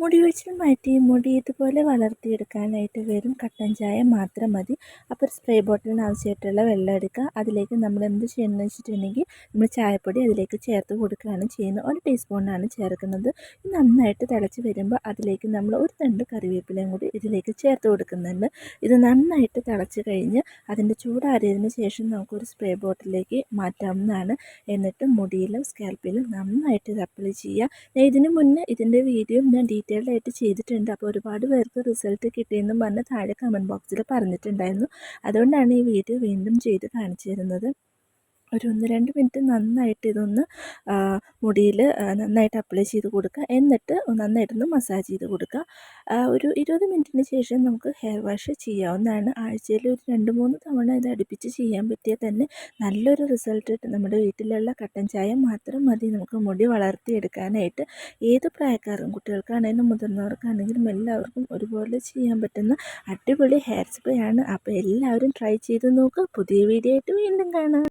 മുടി കൊഴിച്ചിൽ മാറ്റി മുടി ഇതുപോലെ വളർത്തിയെടുക്കാനായിട്ട് വെറും കട്ടൻ ചായ മാത്രം മതി. അപ്പോൾ ഒരു സ്പ്രേ ബോട്ടിലിന് ആവശ്യമായിട്ടുള്ള വെള്ളം എടുക്കുക. അതിലേക്ക് നമ്മൾ എന്ത് ചെയ്യണമെന്ന് വെച്ചിട്ടുണ്ടെങ്കിൽ നമ്മൾ ചായപ്പൊടി അതിലേക്ക് ചേർത്ത് കൊടുക്കുകയാണ് ചെയ്യുന്നത്. ഒരു ടീസ്പൂണാണ് ചേർക്കുന്നത്. നന്നായിട്ട് തിളച്ച് വരുമ്പോൾ അതിലേക്ക് നമ്മൾ ഒരു രണ്ട് കറിവേപ്പിലയും കൂടി ഇതിലേക്ക് ചേർത്ത് കൊടുക്കുന്നുണ്ട്. ഇത് നന്നായിട്ട് തിളച്ച് കഴിഞ്ഞ് അതിന്റെ ചൂടാറിയതിന് ശേഷം നമുക്കൊരു സ്പ്രേ ബോട്ടിലേക്ക് മാറ്റാവുന്നതാണ്. എന്നിട്ട് മുടിയിലും സ്കാൽപ്പിലും നന്നായിട്ട് ഇത് അപ്ലൈ ചെയ്യുക. ഇതിന് മുന്നേ ഇതിന്റെ വീഡിയോ ഞാൻ ഡീറ്റെയിൽ ഡീറ്റെയിൽഡ് ആയിട്ട് ചെയ്തിട്ടുണ്ട്. അപ്പോൾ ഒരുപാട് പേർക്ക് റിസൾട്ട് കിട്ടിയെന്നും പറഞ്ഞ് താഴെ കമന്റ് ബോക്സിൽ പറഞ്ഞിട്ടുണ്ടായിരുന്നു. അതുകൊണ്ടാണ് ഈ വീഡിയോ വീണ്ടും ചെയ്ത് കാണിച്ചു തരുന്നത് ഒരു ഒന്ന് രണ്ട് മിനിറ്റ് നന്നായിട്ട് ഇതൊന്ന് മുടിയിൽ നന്നായിട്ട് അപ്ലൈ ചെയ്ത് കൊടുക്കുക. എന്നിട്ട് നന്നായിട്ടൊന്ന് മസാജ് ചെയ്ത് കൊടുക്കുക. ഒരു ഇരുപത് മിനിറ്റിന് ശേഷം നമുക്ക് ഹെയർ വാഷ് ചെയ്യാവുന്നതാണ്. ആഴ്ചയിൽ ഒരു രണ്ട് മൂന്ന് തവണ ഇത് അടുപ്പിച്ച് ചെയ്യാൻ പറ്റിയാൽ തന്നെ നല്ലൊരു റിസൾട്ട് നമ്മുടെ വീട്ടിലുള്ള കട്ടൻ ചായ മാത്രം മതി. നമുക്ക് മുടി വളർത്തിയെടുക്കാനായിട്ട്. ഏത് പ്രായക്കാരും കുട്ടികൾക്കാണെങ്കിലും മുതിർന്നവർക്കാണെങ്കിലും എല്ലാവർക്കും ഒരുപോലെ ചെയ്യാൻ പറ്റുന്ന അടിപൊളി ഹെയർ സ്പ്രേ ആണ്. അപ്പോൾ എല്ലാവരും ട്രൈ ചെയ്ത് നോക്കുക പുതിയ വീഡിയോ ആയിട്ട് വീണ്ടും കാണാം.